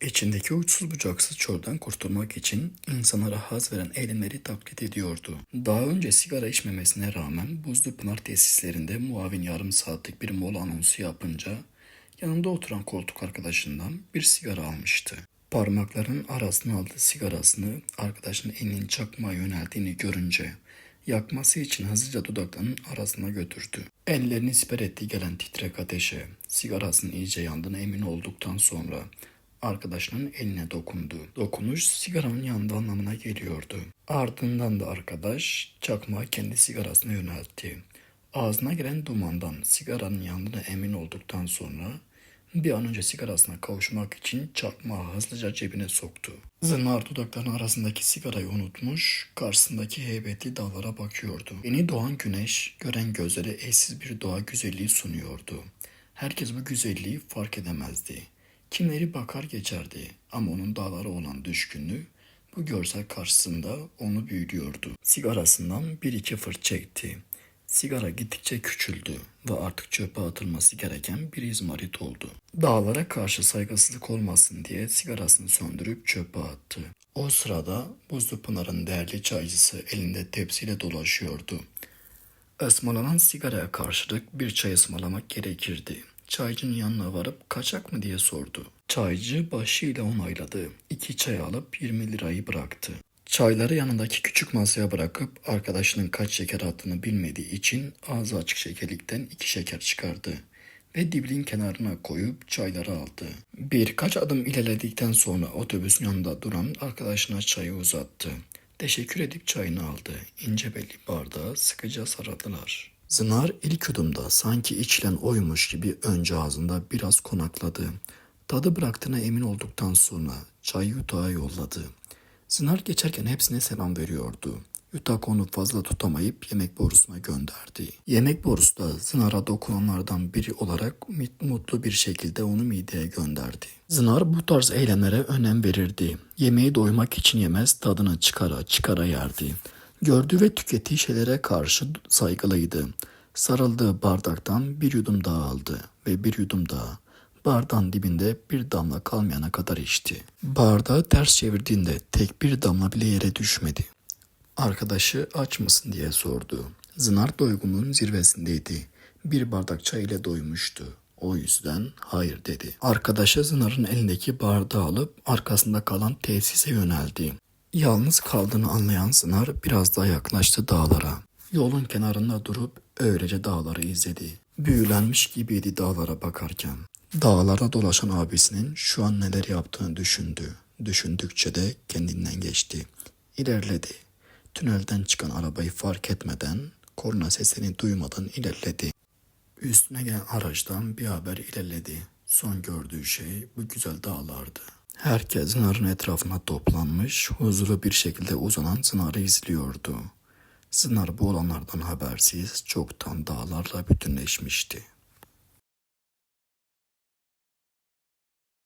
İçindeki uçsuz bucaksız çölden kurtulmak için insanlara haz veren eylemleri taklit ediyordu. Daha önce sigara içmemesine rağmen Buzlu Pınar tesislerinde muavin yarım saatlik bir mola anonsu yapınca yanında oturan koltuk arkadaşından bir sigara almıştı. Parmaklarının arasına aldığı sigarasını arkadaşının elinin çakmağa yöneldiğini görünce yakması için hızlıca dudaklarının arasına götürdü. Ellerini siper ettiği gelen titrek ateşe sigarasının iyice yandığına emin olduktan sonra arkadaşının eline dokundu. Dokunuş sigaranın yanında anlamına geliyordu. Ardından da arkadaş çakmağı kendi sigarasına yöneltti. Ağzına giren dumandan sigaranın yandığına emin olduktan sonra bir an önce sigarasına kavuşmak için çakmağı hızlıca cebine soktu. Zınar dudaklarının arasındaki sigarayı unutmuş, karşısındaki heybetli dağlara bakıyordu. Yeni doğan güneş, gören gözlere eşsiz bir doğa güzelliği sunuyordu. Herkes bu güzelliği fark edemezdi. Kimleri bakar geçerdi ama onun dağlara olan düşkünlüğü bu görsel karşısında onu büyülüyordu. Sigarasından bir iki fırt çekti. Sigara gittikçe küçüldü ve artık çöpe atılması gereken bir izmarit oldu. Dağlara karşı saygısızlık olmasın diye sigarasını söndürüp çöpe attı. O sırada Buzlu Pınar'ın değerli çaycısı elinde tepsiyle dolaşıyordu. Ismarlanan sigaraya karşılık bir çay ısmarlamak gerekirdi. Çaycının yanına varıp kaçak mı diye sordu. Çaycı başıyla onayladı. İki çay alıp 20 lirayı bıraktı. Çayları yanındaki küçük masaya bırakıp arkadaşının kaç şeker attığını bilmediği için ağzı açık şekerlikten iki şeker çıkardı ve dibinin kenarına koyup çayları aldı. Birkaç adım ilerledikten sonra otobüsün yanında duran arkadaşına çayı uzattı. Teşekkür edip çayını aldı. İnce belli bardağı sıkıca sarıldılar. Zınar ilk yudumda sanki içilen oymuş gibi önce ağzında biraz konakladı. Tadı bıraktığına emin olduktan sonra çay yutağa yolladı. Zınar geçerken hepsine selam veriyordu. Yutak onu fazla tutamayıp yemek borusuna gönderdi. Yemek borusu da Zınar'a dokunanlardan biri olarak mutlu bir şekilde onu mideye gönderdi. Zınar bu tarz eylemlere önem verirdi. Yemeği doymak için yemez, tadını çıkara çıkara yerdi. Gördüğü ve tükettiği şeylere karşı saygılıydı. Sarıldığı bardaktan bir yudum daha aldı ve bir yudum daha. Bardağın dibinde bir damla kalmayana kadar içti. Bardağı ters çevirdiğinde tek bir damla bile yere düşmedi. Arkadaşı aç mısın diye sordu. Zınar doygunluğun zirvesindeydi. Bir bardak çay ile doymuştu. O yüzden hayır dedi. Arkadaşı Zınar'ın elindeki bardağı alıp arkasında kalan tesise yöneldi. Yalnız kaldığını anlayan Zınar biraz daha yaklaştı dağlara. Yolun kenarında durup öylece dağları izledi. Büyülenmiş gibiydi dağlara bakarken. Dağlarda dolaşan abisinin şu an neler yaptığını düşündü. Düşündükçe de kendinden geçti. İlerledi. Tünelden çıkan arabayı fark etmeden, korna sesini duymadan ilerledi. Üstüne gelen araçtan bir haber ilerledi. Son gördüğü şey bu güzel dağlardı. Herkes Zınar'ın etrafına toplanmış, huzurlu bir şekilde uzanan Zınar'ı izliyordu. Zınar bu olanlardan habersiz çoktan dağlarla bütünleşmişti.